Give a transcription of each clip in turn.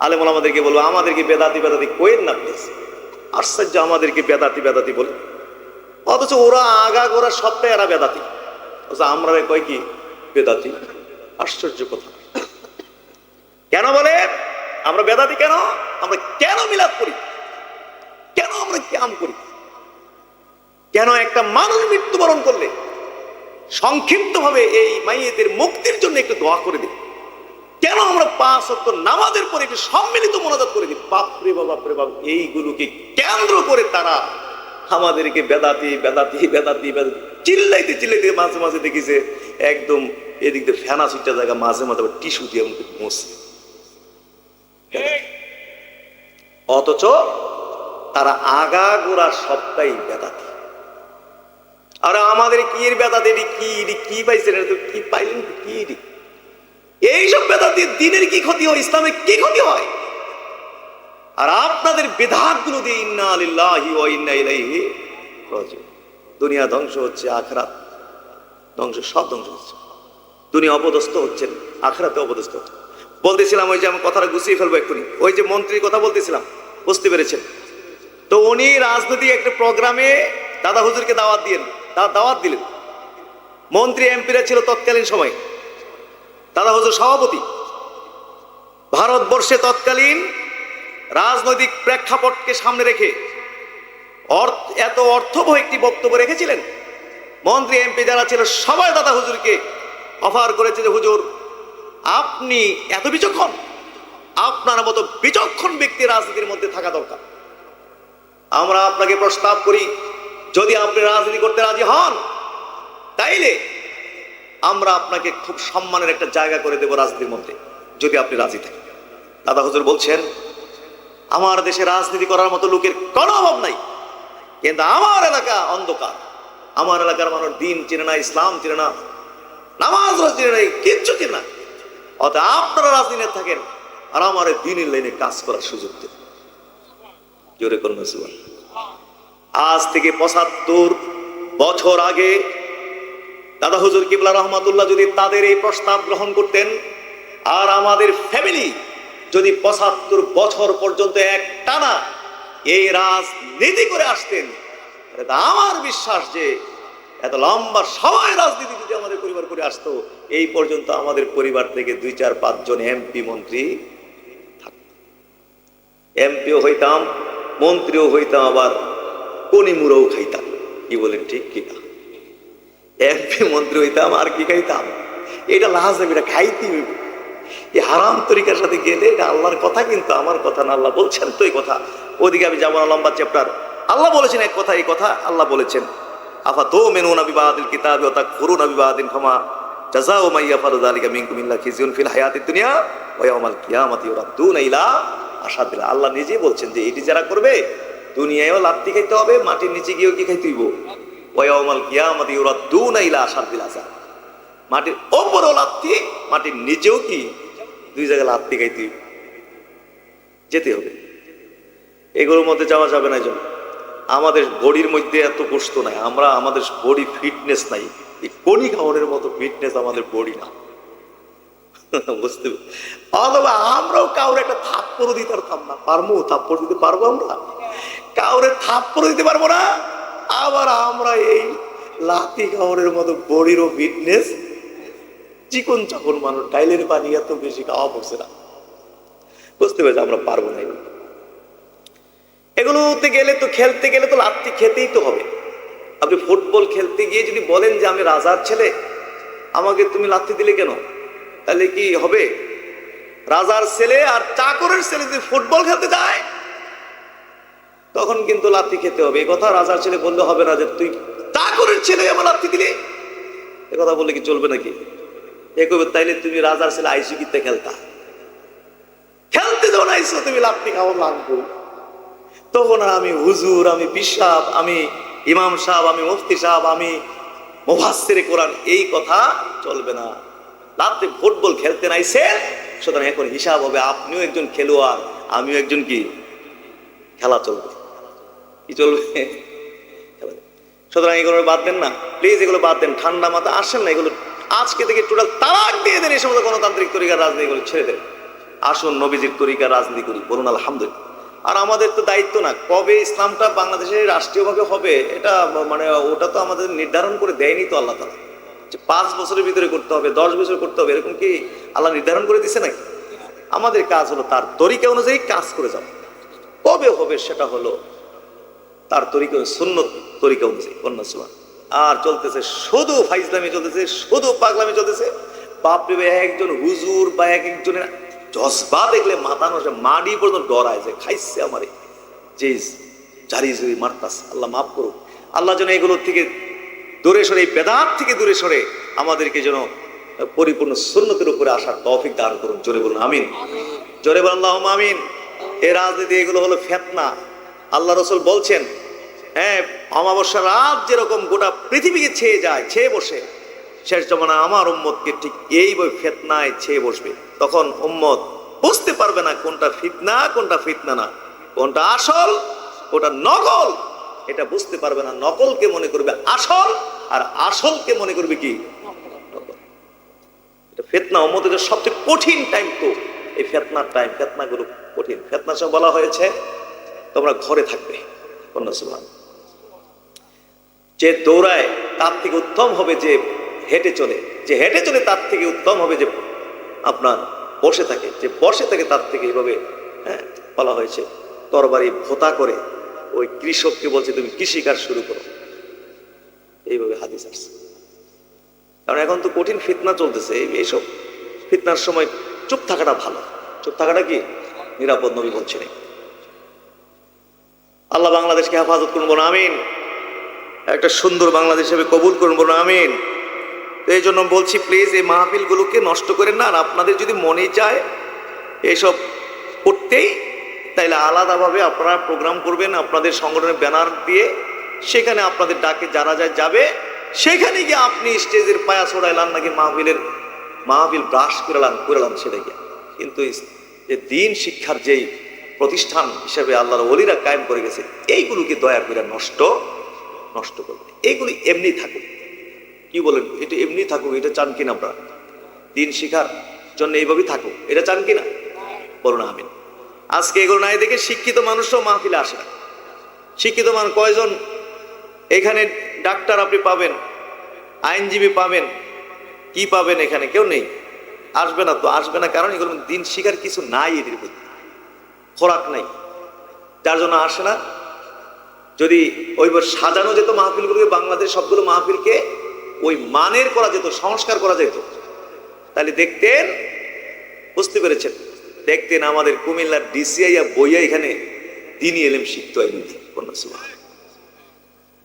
আলেমুল আমাদেরকে বলব, আমাদেরকে বেদাতি বেদাতি কোয়েন না প্লিজ আশ্চর্য, আমাদেরকে বেদাতি বেদাতি বলে। অথচ ওরা আগা গোড়া সবটাই এরা বেদাতি। অথচ আমরা কয় কি? বেদাতি। আশ্চর্য কথা। কেন বলে? আমরা বেদাতি কেন? আমরা কেন মিলাদ করি? কেন আমরা ক্যাম করি? কেন একটা মানুষ মৃত্যুবরণ করলে? সংক্ষিপ্ত ভাবে এই মাইয়েদের মুক্তির জন্য একটু দোয়া করে দিই কেন আমরা পাঁচ অক্ট নামাজের পরে একটু সম্মিলিত মনোজাত করে দিই? বাপরে বাবা, বাপরে বাপ এইগুলোকে কেন্দ্র করে তারা আমাদেরকে বেদাতি বেদাতি বেদাতি বেদাতি চিল্লাইতে চিল্লাইতে মাঝে মাঝে দেখিছে, একদম এদিক দিয়ে ফেনা সুইটা জায়গা, মাঝে মাঝে আবার টিস্যু দিয়ে আমাকে মোছে অথচ তারা গোড়া সবটাই বেদাতি। আর আমাদের কি এর বেদাতি? এটি কি? এটি কি পাইছেন? এটা তো কি পাইলেন? কি এটি? এইসব বেদাতি দিনের কি ক্ষতি হয়? ইসলামের কি ক্ষতি হয়? আর আপনাদের বেদাতগুলো দিয়ে ইন্না আলিল্লাহি দুনিয়া ধ্বংস হচ্ছে, আখরাত ধ্বংস, সব ধ্বংস হচ্ছে। দুনিয়া অপদস্থ হচ্ছেন, আখরাতে অপদস্থ হচ্ছে বলতেছিলাম, ওই যে আমি কথাটা গুছিয়ে ফেলব এক্ষুনি। ওই যে মন্ত্রীর কথা বলতেছিলাম, বুঝতে পেরেছেন? তো উনি রাজনৈতিক একটা প্রোগ্রামে দাদা হুজুরকে দাওয়াত দিলেন দাওয়াত দিলেন। মন্ত্রী, এমপিরা ছিল তৎকালীন সময়। দাদা হুজুর সভাপতি। ভারতবর্ষে তৎকালীন রাজনৈতিক প্রেক্ষাপটকে সামনে রেখে এত অর্থবহ একটি বক্তব্য রেখেছিলেন। মন্ত্রী, এমপি যারা ছিল, সবাই দাদা হুজুরকে অফার করেছে যে, হুজুর, আপনি এত বিচক্ষণ। আপনার মতো বিচক্ষণ ব্যক্তি রাজনীতির মধ্যে থাকা দরকার। আমরা আপনাকে প্রস্তাব করি, যদি আপনি রাজনীতি করতে রাজি হন আমরা আপনাকে খুব সম্মানের একটা জায়গা করে দেব রাজনীতির মধ্যে, যদি আপনি রাজি থাকেন। দাদা হুজুর বলছেন, আমার দেশে রাজনীতি করার মতো লোকের কোনো অভাব নাই। কিন্তু আমার এলাকা অন্ধকার। আমার এলাকার মানুষ দিন চিনে না, ইসলাম চিনে না, নামাজ চিনে না কিচ্ছু চিনে না। অতএব আপনারা রাজনীতি থাকেন আর আমার দিনের লাইনে কাজ করার সুযোগ দেন। জোরে করুন আজ থেকে পঁচাত্তর বছর আগে দাদা হুজুর কিবলা রহমাতুল্লাহ যদি তাদের এই প্রস্তাব গ্রহণ করতেন, আর আমাদের ফ্যামিলি যদি পঁচাত্তর বছর পর্যন্ত এক টানা এই রাজনীতি করে আসতেন আমার বিশ্বাস যে এত লম্বা সময় রাজনীতি যদি আমাদের পরিবার করে আসতো, এই পর্যন্ত আমাদের পরিবার থেকে দুই চার পাঁচজন এমপি মন্ত্রী এমপিও হইতাম, মন্ত্রীও হইতাম, আবার কনিমুড়ও খাইতাম। কি বলেন ঠিক কিনা? এমপি মন্ত্রী হইতাম, আর কি খাইতাম? এটা লাহাজ এটা খাইতে হইব এই হারাম তরিকার সাথে গেলে এটা আল্লাহর কথা, কিন্তু আমার কথা না, আল্লাহ বলছেন তো এই কথা। ওদিকে আমি যাব না লম্বা চ্যাপ্টার আল্লাহ বলেছেন এক কথা, এই কথা আল্লাহ বলেছেন। আফা তো মেনু নবী বাদিল কিতাব ও তা করু নবী বাদিন ক্ষমা জাজা ও মাইয়া ফারু যালিকা মিনকুম ইল্লা খিজিউন ফিল হায়াতিদ দুনিয়া ওয়া ইয়াউমাল কিয়ামাতি ইউরাদ্দুন আশা দিলা আল্লাহ নিজেই বলছেন যে এটি যারা করবে, দুনিয়ায়ও লাত্তি খাইতে হবে, মাটির নিচে গিয়েও কি খাইতে হইব ওয়া ইয়াউমাল কিয়ামাতি ইউরাদ্দুন ইলা আশাদিল মাটির লাত্তি মাটির নিচেও কি দুই জায়গায় লাত্তি খাইতে। যেতে হবে। এগুলোর মধ্যে যাওয়া যাবে না আমাদের বডির মধ্যে এত কষ্ট নাই, আমরা আমাদের বডি ফিটনেস নাই। এই কণি খাওয়ানোর মতো ফিটনেস আমাদের বডি না। বুঝতে অথবা আমরাও কাউরে একটা থাপ্পড় দিতে পারতাম না। পারব থাপ্পড় দিতে পারব আমরা? কাউরে থাপ্পড় দিতে পারব না। আবার আমরা এই লাতি খাওয়ারের মতো বডিরও ফিটনেস চিকন চাকন মানুষ টাইলের পানি এত বেশি খাওয়া পড়ছে না। বুঝতে পেরেছি আমরা পারব না এগুলো। এগুলোতে গেলে তো, খেলতে গেলে তো লাত্তি খেতেই তো হবে। আপনি ফুটবল খেলতে গিয়ে যদি বলেন যে আমি রাজার ছেলে, আমাকে তুমি লাত্তি দিলে কেন? তাহলে কি হবে? রাজার ছেলে আর চাকরের ছেলে যদি ফুটবল খেলতে যায় তখন কিন্তু লাত্তি খেতে হবে। এই কথা রাজার ছেলে বললে হবে না যে, তুই চাকরের ছেলে আমার লাত্তি দিলি? এ কথা বললে কি চলবে নাকি? এ কবে তাইলে তুমি রাজার ছেলে আইসি কিতে খেলতা? খেলতে যখন আইসো, তুমি লাত্তি খাওয়া লাগবো। তখন আমি হুজুর, আমি বিশ্বাব আমি ইমাম সাহেব, আমি মুফতি সাহেব, আমি মুফাসসির কোরআন, এই কথা চলবে না। রাত্রে ফুটবল খেলতে নাইছে সুতরাং এখন হিসাব হবে, আপনিও একজন খেলোয়াড়, আমিও একজন কি? খেলা চলবে। কি চলবে? সুতরাং এগুলো বাদ দেন না। প্লিজ এগুলো বাদ দেন। ঠান্ডা মাথা আসেন না, এগুলো আজকে থেকে টোটাল তালাক দিয়ে দেন এই সমস্ত গণতান্ত্রিক তরিকার রাজনীতিগুলো ছেড়ে দেন। আসুন নবীজির তরিকা রাজনীতি করি, বলুন আলহামদুলিল্লাহ। আর আমাদের তো দায়িত্ব না, কবে ইসলামটা বাংলাদেশে রাষ্ট্রীয়ভাবে হবে, এটা মানে ওটা তো আমাদের নির্ধারণ করে দেয়নি তো আল্লাহ তালা। যে পাঁচ বছরের ভিতরে করতে হবে, দশ বছর করতে হবে, এরকম কি আল্লাহ নির্ধারণ করে দিছে নাকি? আমাদের কাজ হলো তার তরিকা অনুযায়ী কাজ করে যাওয়া। কবে হবে সেটা হলো তার তরিকা সুন্নত তরিকা অনুযায়ী কন্যা সুমান আর চলতেছে শুধু ফাইজলামি চলতেছে, শুধু পাগলামি চলতেছে। বাপরে ভাই একজন হুজুর বা এক একজনের জজবা দেখলে মাথা নষ্ট মাটি পর্যন্ত ডরায় যে খাইছে আমারে। যে জারি জুরি মারতাস আল্লাহ মাফ করুক। আল্লাহ যেন এগুলোর থেকে দূরে সরে, এই বেদাত থেকে দূরে সরে আমাদেরকে যেন পরিপূর্ণ সুন্নতের উপরে আসার তৌফিক দান করুন। জোরে বলুন, আমিন। জোরে বলুন আল্লাহ আমিন। এ রাজনীতি এগুলো হলো ফেতনা। আল্লাহ রসুল বলছেন হ্যাঁ অমাবস্যা রাত যেরকম গোটা পৃথিবীকে ছেয়ে যায়, ছেয়ে বসে, শেষ জমানা আমার উম্মতকে ঠিক এই বই ফেতনায় ছেয়ে বসবে। তখন উম্মত বুঝতে পারবে না কোনটা ফিতনা কোনটা ফিতনা না। কোনটা আসল, কোনটা নকল, এটা বুঝতে পারবে না নকলকে মনে করবে আসল, আর আসলকে মনে করবে কি? এটা ফেতনা উম্মতের সবচেয়ে কঠিন টাইম তো। এই ফেতনার টাইম ফেতনাগুলো কঠিন। ফেতনা সব বলা হয়েছে, তোমরা ঘরে থাকবে। কন্যা সুবহান যে দৌড়ায় তার থেকে উত্তম হবে যে হেঁটে চলে, যে হেঁটে চলে তার থেকে উত্তম হবে যে আপনার বসে থাকে, যে বসে থাকে তার থেকে এইভাবে হ্যাঁ বলা হয়েছে। তরবারি ভোতা করে ওই কৃষককে বলছে, তুমি কৃষিকাজ শুরু করো। এইভাবে হাদিস আসছে। কারণ এখন তো কঠিন ফিতনা চলতেছে এইসব ফিতনার সময় চুপ থাকাটা ভালো। চুপ থাকাটা কি? নিরাপদ নবী বলছেন। আল্লাহ বাংলাদেশকে হেফাজত করব বলুন, আমিন। একটা সুন্দর বাংলাদেশ হিসেবে কবুল করুন, বলুন আমিন। তো এই জন্য বলছি প্লিজ এই মাহফিলগুলোকে নষ্ট করেন না, আর আপনাদের যদি মনে চায় এইসব করতেই, তাইলে আলাদাভাবে আপনারা প্রোগ্রাম করবেন, আপনাদের সংগঠনের ব্যানার দিয়ে, সেখানে আপনাদের ডাকে যারা যায় যাবে, সেখানে গিয়ে আপনি স্টেজের পায়া ছড়াইলাম নাকি মাহফিলের মাহফিল ব্রাশ করালাম করালাম সেটা গিয়ে কিন্তু যে দিন শিক্ষার যেই প্রতিষ্ঠান হিসেবে আল্লাহর ওলিরা কায়েম করে গেছে, এইগুলোকে দয়া করে নষ্ট নষ্ট করবে। এইগুলি এমনি থাকুক। কি বলেন? এটা এমনি থাকুক, এটা চান কিনা আপনারা দিন শিখার জন্য এইভাবেই থাকুক। এটা চান কিনা? বলুন, আমিন। আজকে এগুলো নাই দেখে শিক্ষিত মানুষও মাহফিলে আসে না। শিক্ষিত মানুষ কয়জন? এখানে ডাক্তার আপনি পাবেন, আইনজীবী পাবেন, কি পাবেন এখানে কেউ নেই। আসবে না তো, আসবে না কারণ এগুলো দিন শিখার কিছু নাই এদের প্রতি খোরাক নাই। যার জন্য আসে না যদি ওইবার সাজানো যেত মাহফিলগুলোকে বাংলাদেশ সবগুলো মাহফিলকে, ওই মানের করা যেত, সংস্কার করা যেত। তাহলে দেখতেন, বুঝতে পেরেছেন? দেখতেন আমাদের কুমিল্লার ডিসিআই বইয়া এখানে দিনই এলেম শিখতো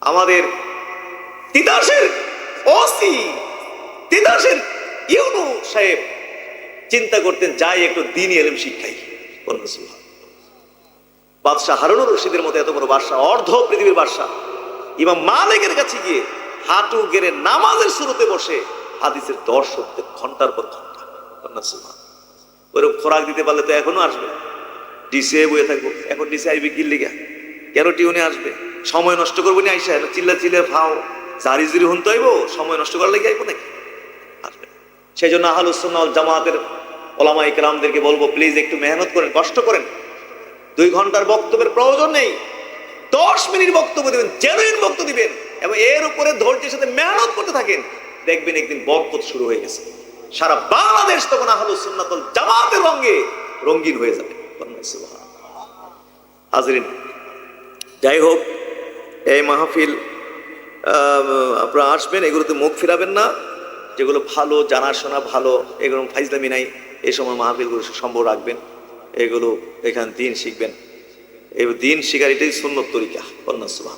আমাদের তিতাসের ওসি তিতাসের ইউনু সাহেব চিন্তা করতেন, যাই একটু দিনই এলেম শিক্ষাই। কন্যা। বাদশাহ হারুনুর রশিদের মতো এত বড় বাদশাহ, অর্ধ পৃথিবীর বাদশাহ। ইমাম মালিকের কাছে গিয়ে হাঁটু গেড়ে নামাজের শুরুতে বসে হাদিসের দশ ঘণ্টার পর ঘণ্টা। ওরকম খোরাক দিতে পারলে তো এখনও আসবে। ডিসে বয়ে থাকব। এখন ডিসে আইবে কি লিগা? কেন টিউনে আসবে? সময় নষ্ট করব না আইসা? চিল্লা চিল্লে ফাও জারি জুরি হুন তো আইবো সময় নষ্ট করার লেগে আইবো নাকি? আসবে। সেই জন্য আহলুসুন্নাল জামাতের ওলামা ইকরামদেরকে বলব প্লিজ একটু মেহনত করেন, কষ্ট করেন। দুই ঘণ্টার বক্তব্যের প্রয়োজন নেই। দশ মিনিট বক্তব্য দিবেন জেনুইন বক্তব্য দিবেন এবং এর উপরে ধৈর্যের সাথে মেহনত করতে থাকেন। দেখবেন একদিন বরকত শুরু হয়ে গেছে। সারা বাংলাদেশ তখন আহলু সুন্নাতুল জামাতের রঙে রঙিন হয়ে যাবে। হাজরিন, যাই হোক, এই মাহফিল আপনারা আসবেন, এগুলোতে মুখ ফিরাবেন না। যেগুলো ভালো, জানাশোনা ভালো, এগুলো ফাইজলামি নাই, এই সময় মাহফিলগুলো সম্ভব রাখবেন। এগুলো এখানে দিন শিখবেন। এই দিন শিখার এটাই সুন্নত তরিকা কন্যা সুবাহ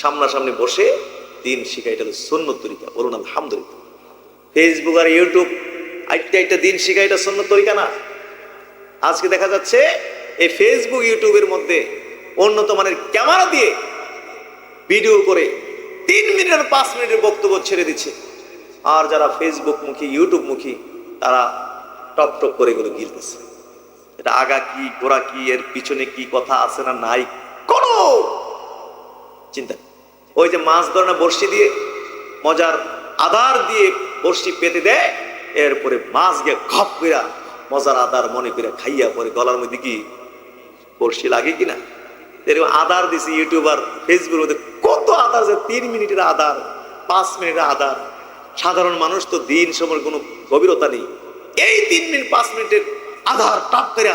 সামনাসামনি বসে দিন শিখা, এটা সুন্নত তরিকা, বলুন আলহামদুলিল্লাহ। ফেসবুক আর ইউটিউব আইটা একটা দিন শিখা, এটা সুন্নত তরিকা না? আজকে দেখা যাচ্ছে, এই ফেসবুক ইউটিউবের মধ্যে উন্নত মানের ক্যামেরা দিয়ে ভিডিও করে তিন মিনিট আর পাঁচ মিনিটের বক্তব্য ছেড়ে দিচ্ছে। আর যারা ফেসবুক মুখী ইউটিউব মুখী তারা টপ টপ করে এগুলো গিলতেছে। এটা আগা কি গোড়া কি, এর পিছনে কি কথা আছে না নাই? কোনো চিন্তা ওই যে মাছ ধরে না বড়শি দিয়ে, মজার আধার দিয়ে বড়শি পেতে দেয়, এরপরে মাছ গিয়ে খপ কইরা, মজার আদার মনে করে খাইয়া পরে গলার মধ্যে কি বর্ষি লাগে কিনা? এরকম আদার দিছি ইউটিউবার ফেসবুকের মধ্যে, কত আদার যে তিন মিনিটের আদার, পাঁচ মিনিটের আদার। সাধারণ মানুষ তো দিন সময় কোনো গভীরতা নেই। এই তিন মিনিট, পাঁচ মিনিটের আধার টাপ করে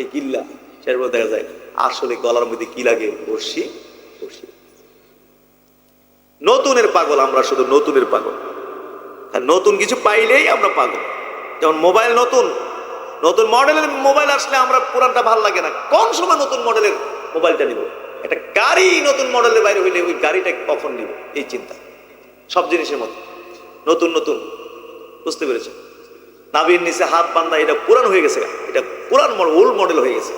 এই কিল্লা সেরকম দেখা যায়, আসলে গলার মধ্যে কি লাগে? বর্ষি বর্ষি নতুনের পাগল, আমরা শুধু নতুনের পাগল। নতুন কিছু পাইলেই আমরা পাগল। যেমন মোবাইল নতুন নতুন মডেলের মোবাইল আসলে আমরা পুরানটা ভালো লাগে না। কোন সময় নতুন মডেলের মোবাইলটা নিব? একটা গাড়ি নতুন মডেলের বাইরে হইলে ওই গাড়িটা কখন নিব? এই চিন্তা। সব জিনিসের মতো নতুন নতুন। বুঝতে পেরেছ নাবির নিচে হাত বান্ধা, এটা পুরান হয়ে গেছে এটা পুরান ওল্ড মডেল হয়ে গেছে।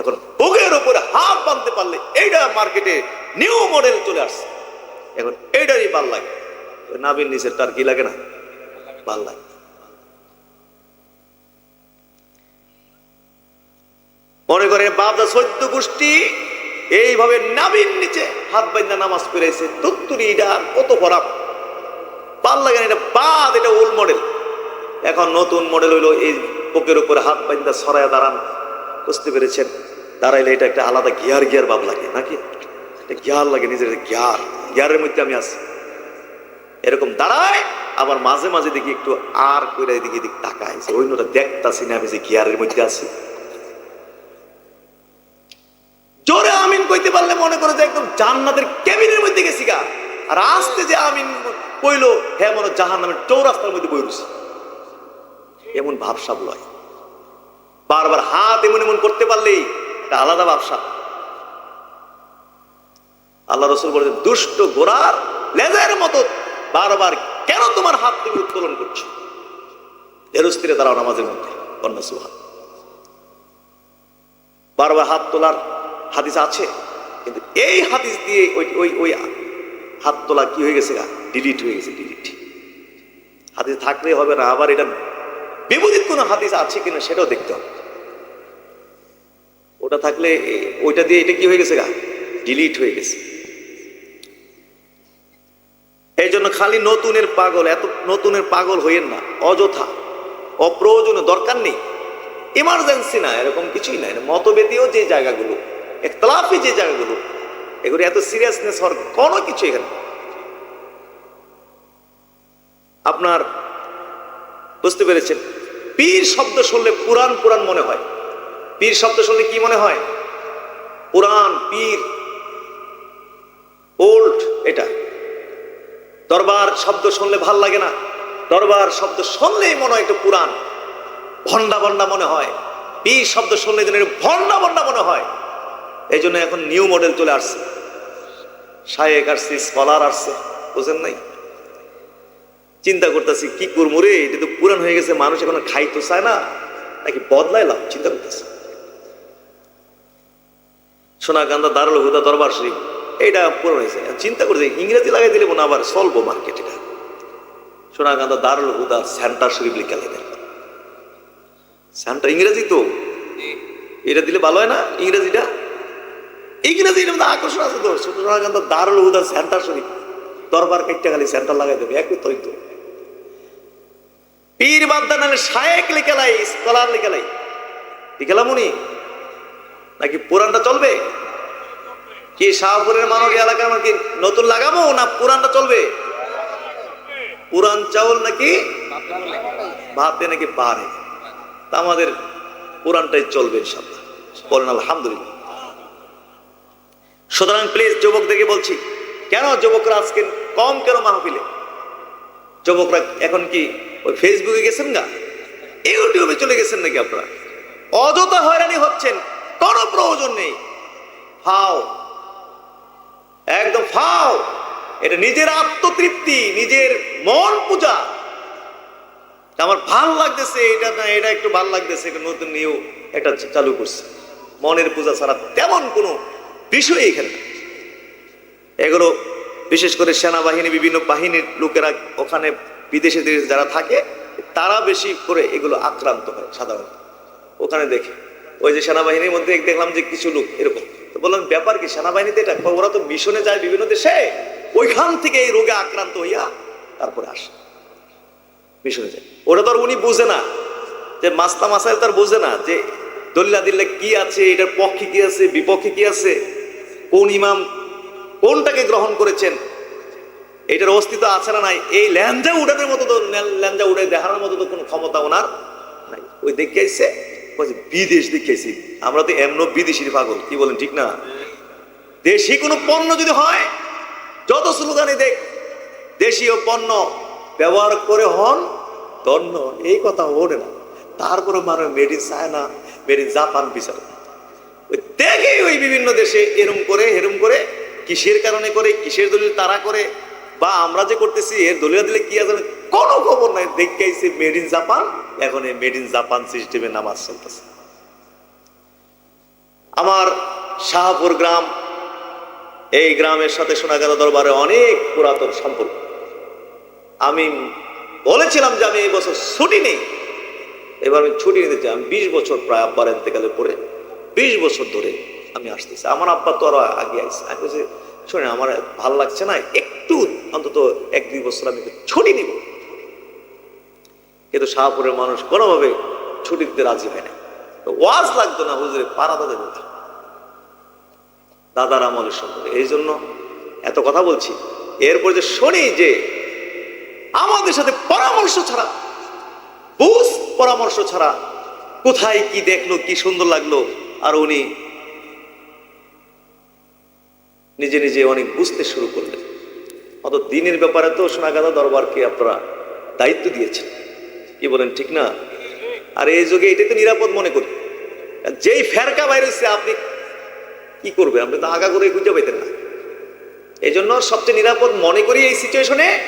এখন বুকের উপরে হাত বাঁধতে পারলে এইটা মার্কেটে নিউ মডেল চলে আসছে। এখন এইটারই ভালো লাগে। নাবির নিচের তার কি লাগে না? ভালো লাগে। মনে করেন বাপদা সৈদ্য গোষ্ঠী, এইভাবে নাবির নিচে হাত বাইন্দা নামাজ পড়েছে তুত্তুরি এটা কত খরাপ ভালো লাগে না, এটা বাদ, এটা ওল্ড মডেল। এখন নতুন মডেল হইল এই বুকের উপরে হাত বাইন্দা সরায় দাঁড়ান। বুঝতে পেরেছেন? দাঁড়াইলে এটা একটা আলাদা গিয়ার গিয়ার ভাব লাগে, নাকি? গিয়ার লাগে, নিজের গিয়ার গিয়ারের মধ্যে আমি আছি। এরকম দাঁড়ায়, আবার মাঝে মাঝে দেখি একটু আর করে এদিকে এদিকে তাকায় অন্যটা দেখতাছি না, আমি যে গিয়ারের মধ্যে আছি। জোরে আমিন কইতে পারলে মনে করে যে একদম জান্নাতের কেবিনের মধ্যে গেছি গা। আর আসতে যে আমিন কইলো হ্যাঁ মনে জাহান নামের চৌরাস্তার মধ্যে বই রয়েছে এমন ভাবসাব লয়। বারবার হাত এমন এমন করতে পারলেই একটা আলাদা ভাবসাব। আল্লাহ রসুল বলেছেন, দুষ্ট গোড়ার লেজের মতো বারবার কেন তোমার হাত তুমি উত্তোলন করছ? এরস্তিরে দাঁড়াও নামাজের মধ্যে কন্যা সুহাত বারবার হাত তোলার হাদিস আছে, কিন্তু এই হাদিস দিয়ে ওই ওই ওই হাত তোলা কি হয়ে গেছে গা? ডিলিট হয়ে গেছে ডিলিট হাদিস থাকলে হবে না, আবার এটা বিপরীত কোনো হাদিস আছে কিনা সেটাও দেখতে হবে। ওটা থাকলে ওইটা দিয়ে এটা কি হয়ে গেছে গা? ডিলিট হয়ে গেছে। এই জন্য খালি নতুনের পাগল, এত নতুনের পাগল হইয়েন না, অযথা, অপ্রয়োজনীয় দরকার নেই। ইমার্জেন্সি না, এরকম কিছুই না মতভেদীয় যে জায়গাগুলো, একতলাফি যে জায়গাগুলো, এগুলো এত সিরিয়াসনেস হওয়ার কোনো কিছু এখানে আপনার, বুঝতে পেরেছেন? পীর শব্দ শুনলে পুরাণ পুরাণ মনে হয়। পীর শব্দ শুনলে কি মনে হয়? পুরাণ পীর। ওল্ড এটা। দরবার শব্দ শুনলে ভালো লাগে না। দরবার শব্দ শুনলেই মনে হয় একটু পুরাণ ভন্ডা ভন্ডা মনে হয়। পীর শব্দ শুনলে যেন ভন্ডা ভন্ডা মনে হয়। এই জন্য এখন নিউ মডেল চলে আসছে। শায়েক আসছে স্কলার আসছে। বুঝেন নাই? চিন্তা করতেছি কি করব রে? এটা তো পুরান হয়ে গেছে মানুষ এখন খাইতে চায় না। নাকি বদলাইলাম? চিন্তা করতেছি। সোনাকান্দা দারুল হুদা দরবার শরীফ এইটা পুরান হয়েছে। চিন্তা করছে ইংরেজি লাগাই দিলে মনে আবার চলবো মার্কেট এটা। সোনাকান্দা দারুল হুদা সেন্টার শরীফ লিখে দেবেন সেন্টার ইংরেজি তো। এটা দিলে ভালো হয় না ইংরেজিটা? ইংরেজির মধ্যে আকর্ষণ আছে তো। সোনা সোনাকান্দা দারুল হুদা সেন্টার শরীফ দরবার কেটে খালি সেন্টার লাগাই দেবে একই তৈ তো পীর বাদ্দা নামে শায়েক লিখেলাই স্কলার লিখেলাই লিখেলাম উনি নাকি পুরানটা চলবে? কি শাহপুরের মানব এলাকার কি নতুন লাগাবো না পুরানটা চলবে? পুরান চাউল নাকি ভাতে নাকি পারে তা আমাদের পুরানটাই চলবে ইনশাল্লাহ বলেন আলহামদুলিল্লাহ। সুতরাং প্লিজ যুবকদেরকে বলছি, কেন যুবকরা আজকে কম কেন মাহফিলে? যুবকরা এখন কি ওই ফেসবুকে গেছেন না ইউটিউবে চলে গেছেন নাকি আপনারা? অযথা হয়রানি হচ্ছেন, কোনো প্রয়োজন নেই। ফাও। একদম ফাও। এটা নিজের আত্মতৃপ্তি, নিজের মন পূজা। আমার ভালো লাগতেছে, এটা না, এটা একটু ভালো লাগতেছে, এটা নতুন নিয়েও এটা চালু করছে। মনের পূজা ছাড়া তেমন কোনো বিষয় এখানে এগুলো বিশেষ করে সেনাবাহিনী, বিভিন্ন বাহিনীর লোকেরা ওখানে বিদেশে দেশে যারা থাকে, তারা বেশি করে এগুলো আক্রান্ত হয় সাধারণত। ওখানে দেখে। ওই যে সেনাবাহিনীর মধ্যে দেখলাম যে কিছু লোক এরকম। তো বললাম, ব্যাপার কি? সেনাবাহিনীতে এটা ওরা তো মিশনে যায় বিভিন্ন দেশে? ওইখান থেকে এই রোগে আক্রান্ত হইয়া তারপরে আসে। মিশনে যায়। ওটা তো আর উনি বুঝে না। যে মাস্তা মাসাইল তার বোঝে না যে দলিলা দিল্লা কি আছে, এটার পক্ষে কি আছে, বিপক্ষে কি আছে, কোন ইমাম কোনটাকে গ্রহণ করেছেন এটার অস্তিত্ব আছে না নাই? এই ল্যাঞ্জা উড়ানোর মতো তো ল্যাঞ্জা উড়ে দেখানোর মতো তো কোনো ক্ষমতা ওনার নাই। ওই দেখাইছে বলছে বিদেশ দেখাইছি আমরা তো এমন বিদেশির পাগল, কি বলেন, ঠিক না? দেশি কোনো পণ্য যদি হয়, যত স্লোগানে দেখ, দেশীয় পণ্য ব্যবহার করে হন তন্ন এই কথা ওঠে না। তারপরে মানুষ made in China made in Japan বিচার। ওই দেখেই ওই বিভিন্ন দেশে এরম করে এরম করে, কিসের কারণে করে, কিসের দলিল তারা করে বা আমরা যে করতেছি, এর দলিল দিলে কি আছে? কোনো খবর নাই। দেখেইছে মেড ইন জাপান এখন এই মেড ইন জাপান সিস্টেমে নামাজ চলতেছে। আমার শাহপুর গ্রাম, এই গ্রামের সাথে সোনাগাদা দরবারে অনেক পুরাতন সম্পর্ক। আমি বলেছিলাম যে আমি এই বছর ছুটি নেই। এবার আমি ছুটি নিতে চাই। আমি বিশ বছর প্রায় আব্বার এতেকালের পরে বিশ বছর ধরে আমি আসতেছি। আমার আব্বা তো আরও আগে আসছে আমি বলছি শোনে আমার ভালো লাগছে না, একটু অন্তত এক দুই বছর আমি ছুটি নিব। কিন্তু শাহপুরের মানুষ কোনোভাবে ছুটি দিতে রাজি হয় না। ওয়াজ লাগতো না হুজুরে, পাড়া তাদের মধ্যে। দাদার আমলের সম্পর্কে। এই জন্য এত কথা বলছি। এরপর যে শুনি যে আমাদের সাথে পরামর্শ ছাড়া, বুঝ পরামর্শ ছাড়া কোথায় কি দেখল, কি সুন্দর লাগল, আর উনি নিজে নিজে অনেক বুঝতে শুরু করলেন। অত দিনের ব্যাপারে তো সোনাগাদা দরবারকে আপনারা দায়িত্ব দিয়েছেন। কি বলেন, ঠিক না? আর এই যুগে এটাই তো নিরাপদ মনে করি। যেই ফেরকা বাইরে হচ্ছে আপনি কি করবে আপনি তো আগা করে খুঁজে পেতেন না। এই জন্য সবচেয়ে নিরাপদ মনে করি এই সিচুয়েশনে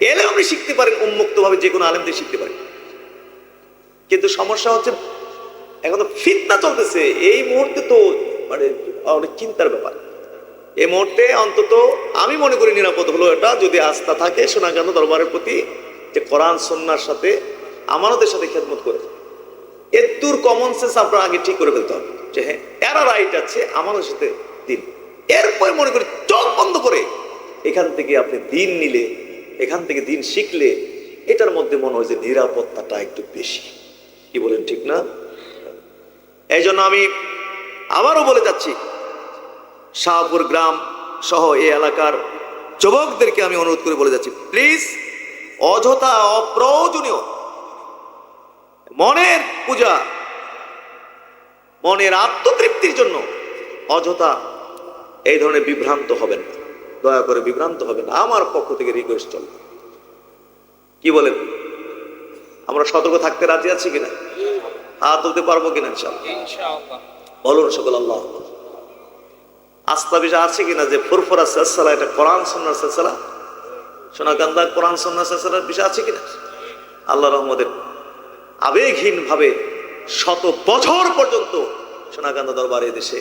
এলে আপনি শিখতে পারেন, উন্মুক্তভাবে যে কোনো আলেম থেকে শিখতে পারেন। কিন্তু সমস্যা হচ্ছে, এখন তো ফিতনা চলতেছে। এই মুহূর্তে তো মানে অনেক চিন্তার ব্যাপার। এই মুহূর্তে অন্তত আমি মনে করি নিরাপদ হলো এটা। যদি আস্থা থাকে, সোনাগান্ধ দরবারের প্রতি যে কোরআন সন্ন্যার সাথে আমানতের সাথে খেদমত করে এতুর কমন সেন্স আপনার আগে ঠিক করে ফেলতে হবে যে হ্যাঁ এরা রাইট আছে, আমাদের সাথে দিন। এরপরে মনে করি চোখ বন্ধ করে এখান থেকে আপনি দিন নিলে, এখান থেকে দিন শিখলে, এটার মধ্যে মনে হয় যে নিরাপত্তাটা একটু বেশি। কি বলেন ঠিক না? এই জন্য আমি আবারও বলে যাচ্ছি শাহপুর গ্রাম সহ এই এলাকার যুবকদেরকে আমি অনুরোধ করে বলে যাচ্ছি প্লিজ অযথা অপ্রয়োজনীয় মনের পূজা মনের আত্মতৃপ্তির জন্য অযথা এই ধরনের বিভ্রান্ত হবেন না। দয়া করে বিভ্রান্ত হবেন না। আমার পক্ষ থেকে রিকোয়েস্ট চলবে কি বলেন? আমরা সতর্ক থাকতে রাজি আছি কিনা? হাত তুলতে পারব কিনা বলুন সকল আল্লাহ আস্থা বিষয় আছে কিনা যে ফুরফুরা সালা এটা কোরআন সন্ন্যার সালা সোনাকান্দা কোরআন সন্ন্যার সালার বিষয় আছে কিনা? আল্লাহ রহমদের আবেগহীন ভাবে শত বছর পর্যন্ত সোনাকান্দা দরবার দেশে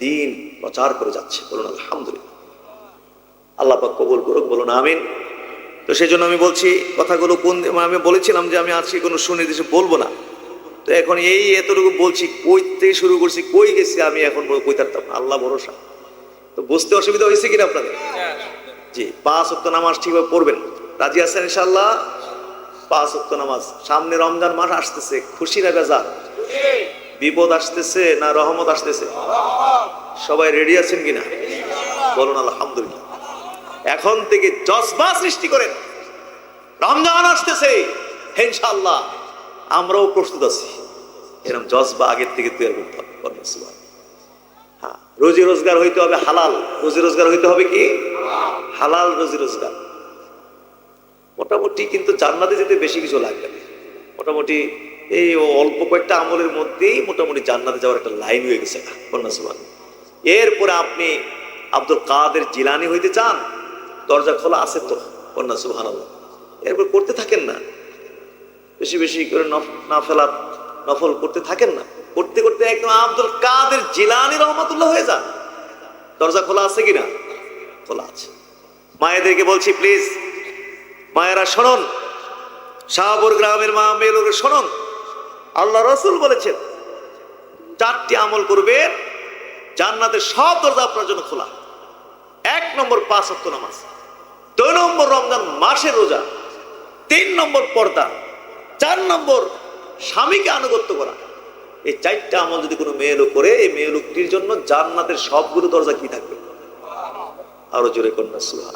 দিন প্রচার করে যাচ্ছে। বলুন, আলহামদুলিল্লাহ। আল্লাহ পাক কবুল করুক, বলুন, আমিন। তো সেই জন্য আমি বলছি, কথাগুলো কোন, আমি বলেছিলাম যে আমি আজকে কোনো সুনির্দিষ্ট বলব না। তো এখন এই এতটুকু বলছি, কই থেকে শুরু করছি, কই গেছি আমি এখন কই থাকতাম আল্লাহ ভরসা। তো বুঝতে অসুবিধা হয়েছে কিনা আপনাদের? জি, পাঁচ অক্ত নামাজ ঠিকভাবে পড়বেন। রাজি আছেন ইনশাল্লাহ পাঁচ অক্ত নামাজ। সামনে রমজান মাস আসতেছে, খুশি না বেজা বিপদ আসতেছে না রহমত আসতেছে? সবাই রেডি আছেন কিনা? বলুন, আলহামদুলিল্লাহ। এখন থেকে জজবা সৃষ্টি করেন। রমজান আসতেছে, ইনশাআল্লাহ। আমরাও প্রস্তুত আছি। এরকম জজবা আগের থেকে তৈরি করতে হবে হ্যাঁ রোজি রোজগার হইতে হবে হালাল। রোজি রোজগার হইতে হবে কি? হালাল রোজি রোজগার। মোটামুটি কিন্তু জান্নাতে যেতে বেশি কিছু লাগবে মোটামুটি এই অল্প কয়েকটা আমলের মধ্যেই মোটামুটি জান্নাতে যাওয়ার একটা লাইন হয়ে গেছে কন্যা সুবান এরপরে আপনি আব্দুল কাদের জিলানি হইতে চান, দরজা খোলা আছে তো, কন্যা সুবাহ এরপর করতে থাকেন না। বেশি বেশি করে না নাফেলাত নফল করতে থাকেন না। করতে করতে একদম আব্দুল কাদের জিলানি রহমতুল্লাহ হয়ে যান। দরজা খোলা আছে কিনা? খোলা আছে। মায়েদেরকে বলছি প্লিজ মায়েরা শোনন। শাহপুর গ্রামের মা মেয়ের শোনন। আল্লাহ রসুল বলেছেন, চারটি আমল করবেন, জান্নাতের সব দরজা আপনার জন্য খোলা। এক নম্বর পাঁচ অক্ট নামাজ, দুই নম্বর রমজান মাসের রোজা, তিন নম্বর পর্দা, চার নম্বর স্বামীকে আনুগত্য করা। এই চারটা আমল যদি কোনো মেয়ে লোক করে, এই মেয়ে লোকটির জন্য জান্নাতের সবগুলো দরজা কি থাকবে? আরও জোরে কন্যা সুহা